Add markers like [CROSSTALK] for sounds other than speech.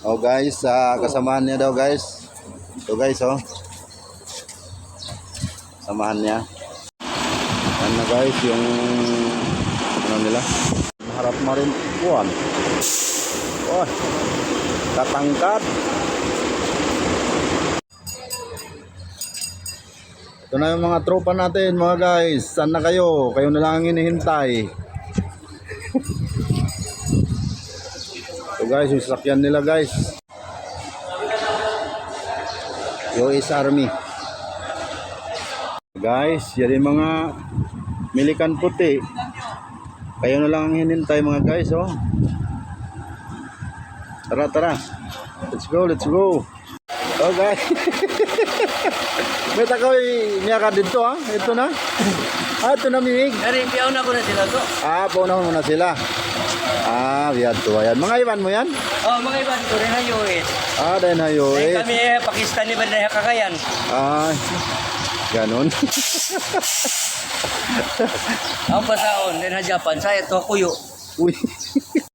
Oh guys, sa kasamahan niya daw guys. Ito guys oh. Samahan niya. Yan na guys, yung ano nila. Harap marin buwan. Oh. Katangkat. Ito na yung mga tropa natin mga guys. Saan na kayo? Kayo na lang ang hinihintay. Guys, yung sasakyan nila guys. US Army. Guys, yan yung mga milikan puti. Kayo na lang ang hinintay mga guys, oh. Tara, tara. Let's go, let's go. Oh guys. [LAUGHS] May takoy niya ka dito ah. Ito na. Ah, ito na mimig. Dari, piyaw na ko na sila to. Ah, paunahon mo na sila. Ah, biyad to. Ayan. Mga iban mo yan? Oh, mga iban ko rin hayo eh. Ah, dahil na yun. Dahil kami eh, Pakistani ba dahil kakayan? Ah, ganon. Ang pasaon, din ha Japan, saya to kuyo. Uy. [LAUGHS]